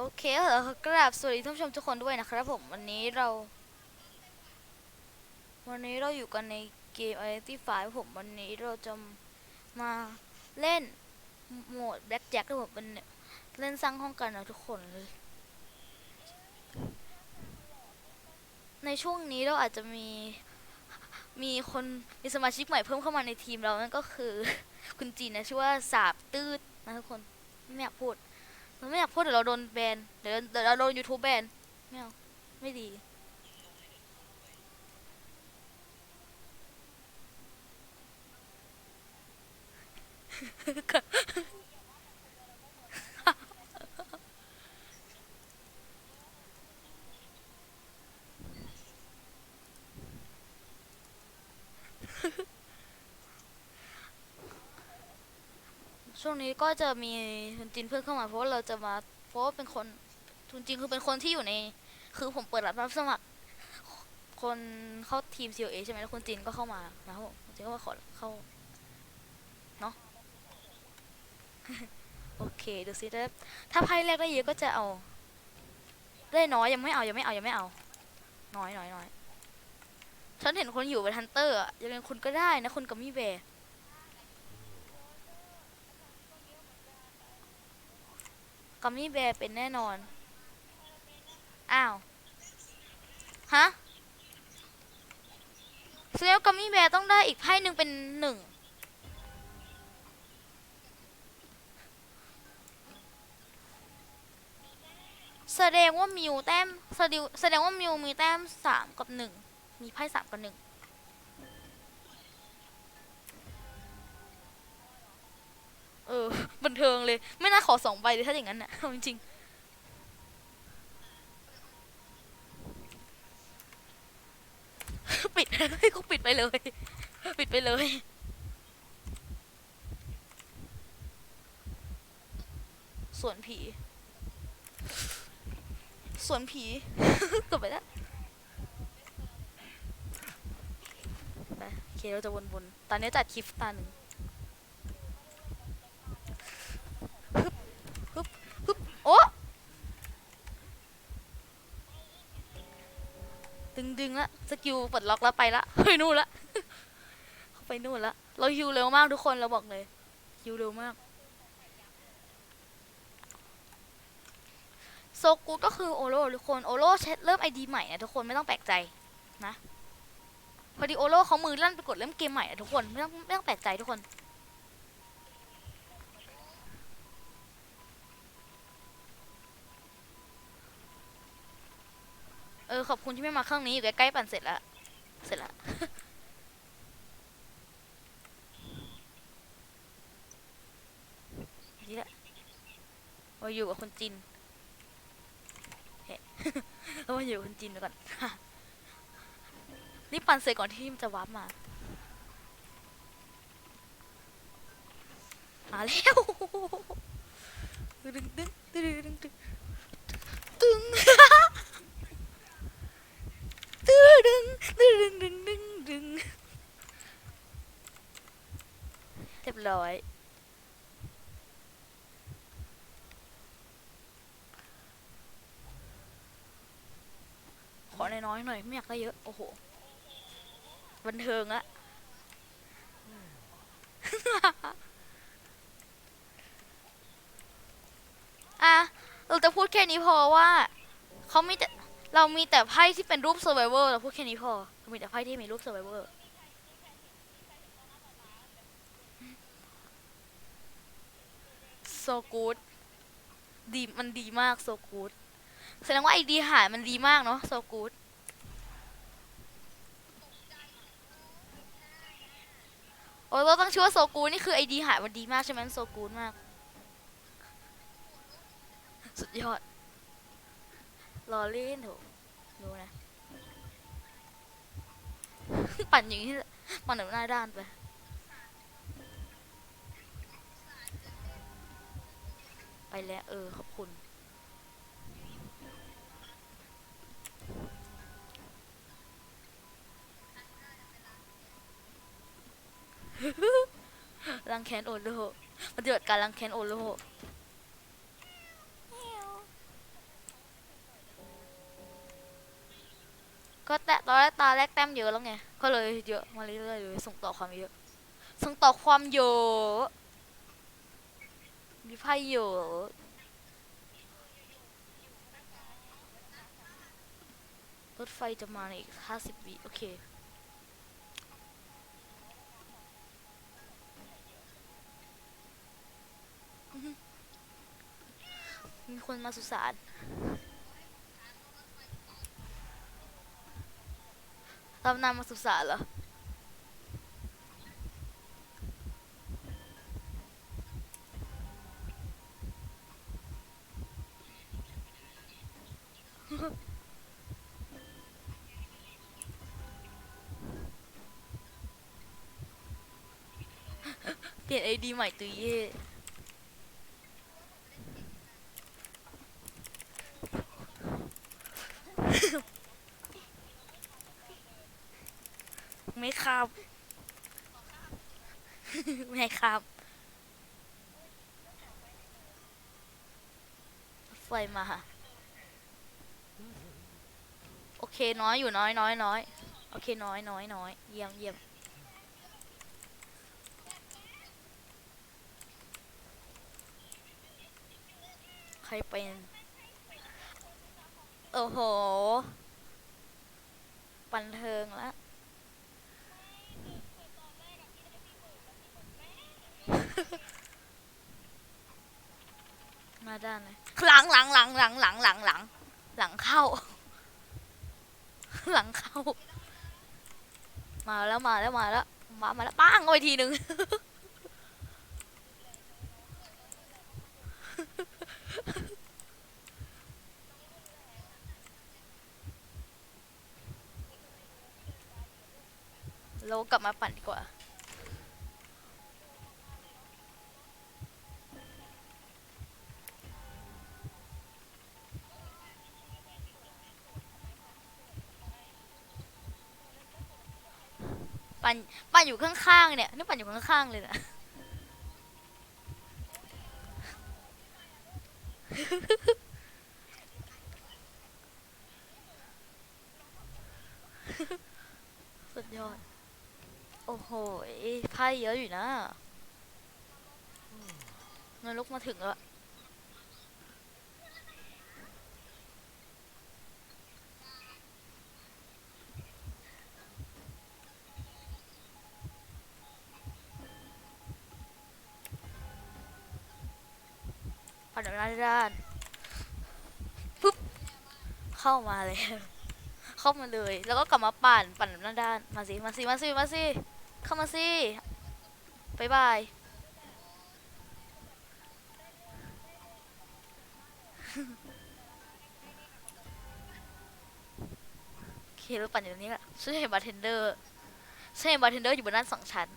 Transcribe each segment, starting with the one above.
โอเคเหรอกราบสวัสดีท่านผู้ชมทุกคนด้วยนะครับผมวันนี้เรา วันนี้เราอยู่กันในเกม Identity 5ผมวันนี้เราจะมาเล่นโหมด Black Jack ครับผมเป็นเล่นสร้างห้องกันนะทุกคนเลย ในช่วงนี้เราอาจจะมีมีคนมีสมาชิกใหม่เพิ่มเข้ามาในทีมเรานั่นก็คือ คุณจีนนะชื่อว่าสาบตืดนะทุกคนไม่อยากพูด เราไม่อยากพูดเดี๋ยวเราโดนแบน เดี๋ยวเดี๋ยวเราโดนยูทูบแบน ไม่เอา ไม่ดี ช่วงนี้ก็จะมีทุนจีนเพิ่มเข้ามาเพราะว่าเราจะมาเพราะว่าเป็นคนทุนจีนคือเป็นคนที่อยู่ใน คือผมเปิดรับสมัคร คนเข้าทีม CLA ใช่ไหมแล้วคนจีนก็เข้ามานะครับผมคนจีนก็มาขอเข้าเนาะโอเคดูซิถ้าถ้าไพ่แรกได้เยอะก็จะเอา ได้น้อยยังไม่เอายังไม่เอายังไม่เอา น้อยน้อยน้อยฉันเห็นคนอยู่เป็นฮันเตอร์อะยังไงคุณก็ได้นะคุณกับมี่แบร์ กัมมี่แบร์เป็นแน่นอน อ้าว ฮะแสดงว่ากัมมี่แบร์ต้องได้อีกไพ่หนึ่งเป็นหนึ่ง แสดงว่ามิวแต้มแสดงแสดงว่ามิวมีแต้มสามกับหนึ่ง มีไพ่สามกับหนึ่ง เออ บันเทิงเลย ไม่น่าขอสองใบเลยถ้าอย่างนั้นน่ะเอาจริงปิดให้เขาปิดไปเลย ปิดไปเลยส่วนผีส่วนผีกดไปแล้วไปโอเคเราจะวนๆ ตอนนี้จัดคลิปตาหนึ่ง โอ้ ดึงดึงละสกิลปลดล็อกแล้วไปละไปนู่นละเขาไปนู่นละเราฮิวเร็วมากทุกคนเราบอกเลยฮิวเร็วมากโซกูก็คือโอโร่ทุกคนโอโร่เช็ดเริ่มไอดีใหม่นะทุกคนไม่ต้องแปลกใจนะพอดีโอโร่เขามือลั่นไปกดเล่มเกมใหม่อะทุกคนไม่ต้องไม่ต้องแปลกใจทุกคน เออขอบคุณที่ไม่มาเครื่องนี้อยู่ใกล้ๆปั่นเสร็จแล้วเสร็จแล้วนี่แหละเราอยู่กับคนจีนเฮ้เรามาอยู่กับคนจีนก่อนนี่ปั่นเสร็จก่อนที่มันจะวาร์ปมามาแล้วตึงตึงตึงตึงตึง ตึงดึงดึงดึงดึงดึงเรียบร้อยขอน้อยๆหน่อยไม่อยากได้เยอะ โอ้โห บันเทิงอะอะเราจะพูดแค่นี้พอว่าเขาไมีแต่ เรามีแต่ไพ่ที่เป็นรูป survivor เราพูดแค่นี้พอเรามีแต่ไพ่ที่มีรูป survivor โซกูดดีมันดีมากโซกูดแสดงว่าไอดีหายมันดีมากเนาะโซกูดโอ้เราต้องชื่อว่าโซกูดนี่คือไอดีหายมันดีมากใช่ไหมโซกูดมาก สุดยอดรอเล่นเถอะ ดูนะ ปั่นอย่างนี้ปั่นแบบหน้าด้านไปไปแล้ว เออ ขอบคุณ รังแคนโอโลปฏิบัติการรังแคนโอโล ก็แต่ตอนแรกตาแรกแต้มเยอะแล้วไง ก็เลยเยอะมาเรื่อยๆเลยส่งต่อความเยอะ ส่งต่อความเยอะ มีไพ่เยอะรถไฟจะมาในอีกห้าสิบวิโอเคมีคนมาสุสาน Tapi nak masuk salah. Get AD mic tu, yeah. ครับ ไม่ครับไฟมา โอเคน้อยอยู่น้อยน้อยน้อยโอเคน้อยน้อยน้อยเยี่ยมเยี่ยมใครเป็นโอ้โหบันเทิงแล้ว มาด้านไหนหลังหลังหลังหลังหลังหลังหลังหลังเข้า หลังเข้า มาแล้วมาแล้วมาแล้วมามาแล้วป้างไปทีหนึ่งเรากลับมาปั่นดีกว่า ปั่นปั่นอยู่ข้างๆเนี่ยนี่ปั่นอยู่ข้างๆเลยนะสุดยอด โอ้โหไพ่เยอะอยู่นะเงินลุกมาถึงแล้ว ปั่นด้านด้านปุ๊บเข้ามาเลย เข้ามาเลย แล้วก็กลับมาปั่นปั่นด้านด้านมาสิมาสิมาสิมาสิเข้ามาสิบายบายโอเคเราปั่นอยู่ตรงนี้แหละช่วยเห็นบาร์เทนเดอร์ช่วยเห็นบาร์เทนเดอร์อยู่บนด้านสองชั้น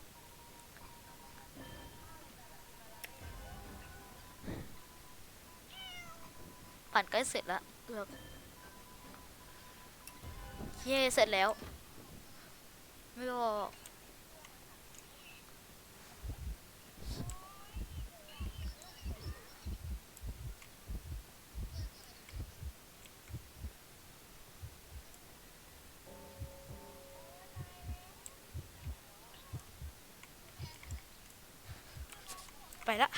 ปั่นใกล้เสร็จแล้วเอือกเย่เสร็จแล้ว ไม่บอกไปละ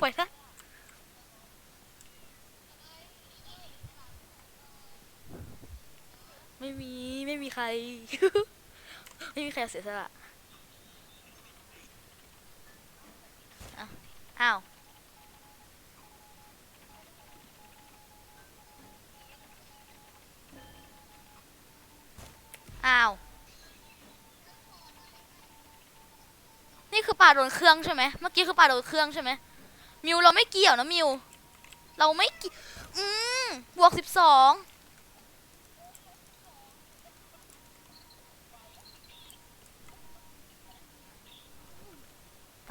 ไปละ ไม่มีไม่มีใคร ไม่มีใครเสียสละอ้าวอ้าวอ้าวนี่คือปลาโดนเครื่องใช่ไหมเมื่อกี้คือปลาโดนเครื่องใช่ไหมมิวเราไม่เกี่ยวนะมิว เราไม่เกี่ยวอืมบวกสิบสอง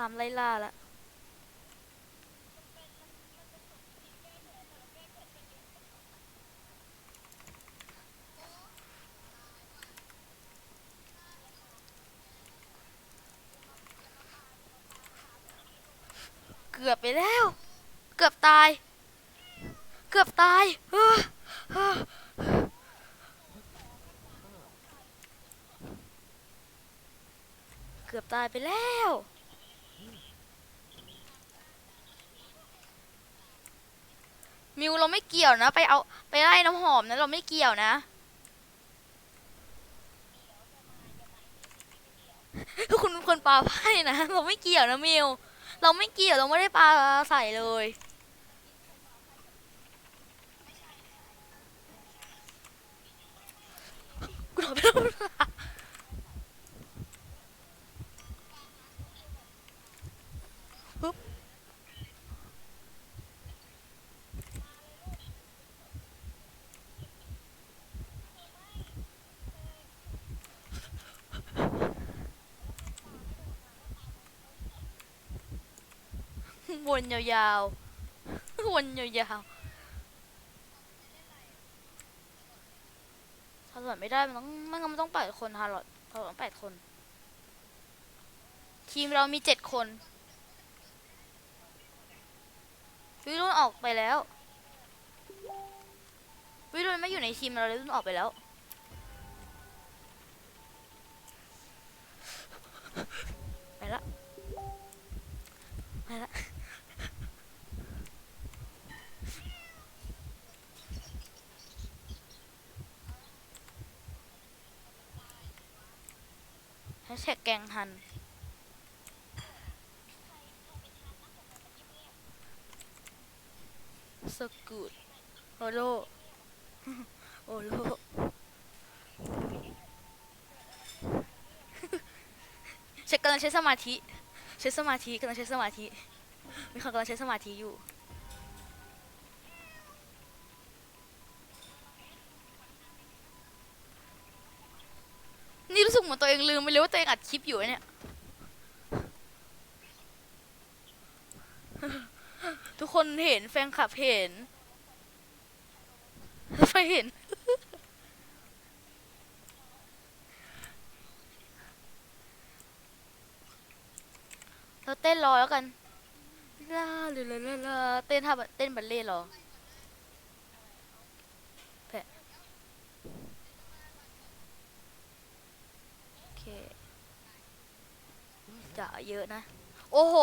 ามไล่ล่าละเกือบไปแล้ว เกือบตาย เกือบตายเกือบตายไปแล้ว มิวเราไม่เกี่ยวนะ ไปเอาไปไล่น้ำหอมนะเราไม่เกี่ยวนะ คุณเป็นคนปลาไพ่นะเราไม่เกี่ยวนะมิวเราไม่เกี่ยวเราไม่ได้ปลาใส่เลย กูถอดไปแล้วปึ๊บ วนยาวๆ วนยาวๆทารอดไม่ได้มันต้องไม่งั้นมันต้องแปดคนทารอดทารอดต้องแปดคน ทีมเรามีเจ็ดคนวิรุณออกไปแล้ว วิรุณไม่อยู่ในทีมเราเลยวิรุณออกไปแล้ว ไปละ ไปละ ชแท็กแกงฮัน so good โอโล โอโลเช็คกำลังใช้สมาธิ ใช้สมาธิกำลังใช้สมาธิ มีคนกำลังใช้สมาธิอยู่ หมือนตัวเองลืมไปเลยว่าตัวเองอัดคลิปอยู่เนี่ยทุกคนเห็นแฟนคลับเห็นไม่เห็น เราเต้นรอแล้วกันลาลาลาลาลาเต้นท่าเต้นบัลเล่ต์รอแพะโอเค จะเยอะนะ โอ้โห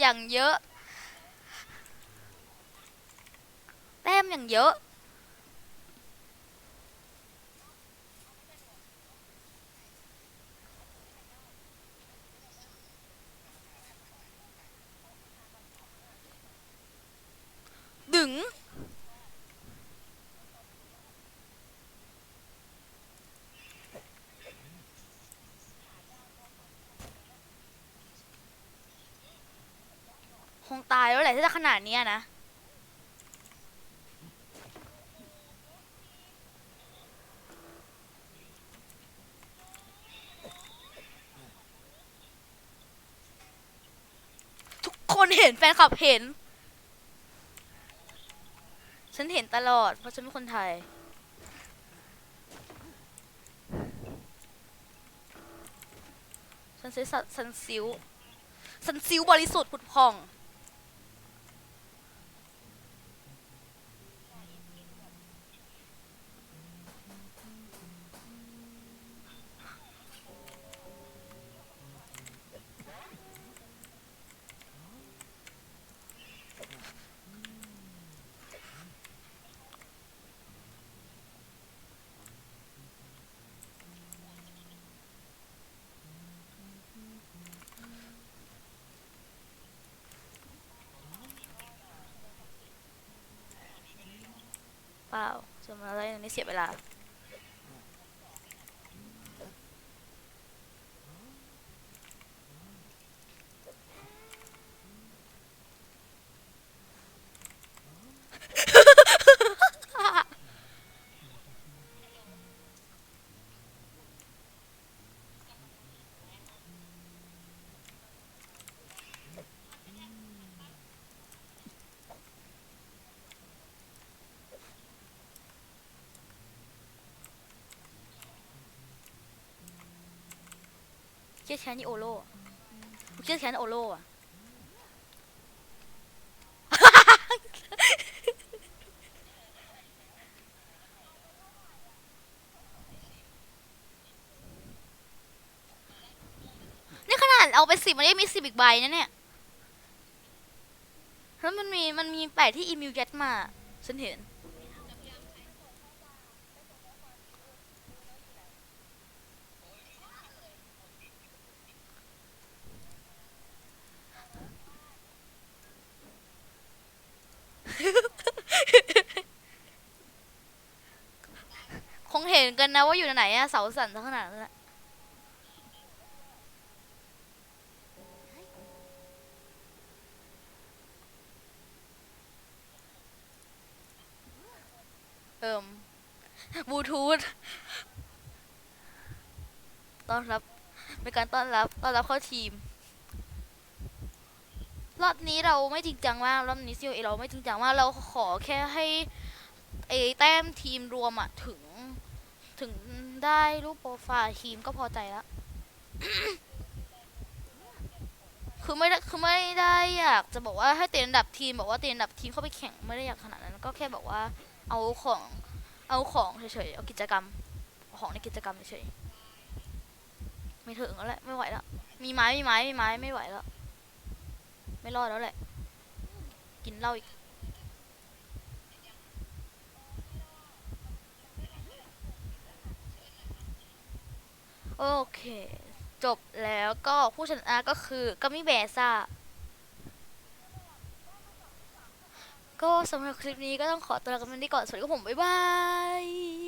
อย่างเยอะ แต้มอย่างเยอะ ดึง คงตายแล้วแหละถ้าจะขนาดนี้นะ ทุกคนเห็นแฟนคลับเห็น ฉันเห็นตลอด เพราะฉันเป็นคนไทยฉันใช้สัสันซิวสันซิวบริสุทธิ์ผุดผ่อง เปล่าจะมาอะไรนี่เสียเวลา เชื่อแค้นนี่โอโล่อะเชื่อแค้นโอโล่อะเป็นสิบมันยังมีสิบอีกใบนะเนี่ยแล้วมันมีมันมีแปะที่อีมิวยัดมา ฉันเห็น คงเห็น กันนะว่าอยู่ไหนอะเสาสั่นขนาดนั้นอะเอิมบลูทูธต้อนรับเป็นการต้อนรับต้อนรับเข้าทีม รอบนี้เราไม่จริงจังมากรอบนี้ซีโอเอเราไม่จริงจังมากเราขอแค่ให้ไอ้แต้มทีมรวมอะถึง ถึงได้รูปโปรไฟล์ทีมก็พอใจแล้ว คือไม่ได้คือไม่ได้อยากจะบอกว่าให้เตียนอันดับทีมบอกว่าเตียนอันดับทีมเข้าไปแข่งไม่ได้อยากขนาดนั้น ก็แค่บอกว่าเอาของเอาของเฉยๆเอากิจกรรม ของในกิจกรรมเฉยๆไม่ถึงแล้วแหละไม่ไหวแล้วมีไม้มีไม้มีไม้ไม่ไหวแล้วไม่รอดแล้วแหละกินเหล้าอีก โอเค จบแล้วก็ผู้ชนะก็คือกัมมี่แบซ่าก็สำหรับคลิปนี้ก็ต้องขอตัวลากันไปก่อน สวัสดีครับผม บ๊ายบาย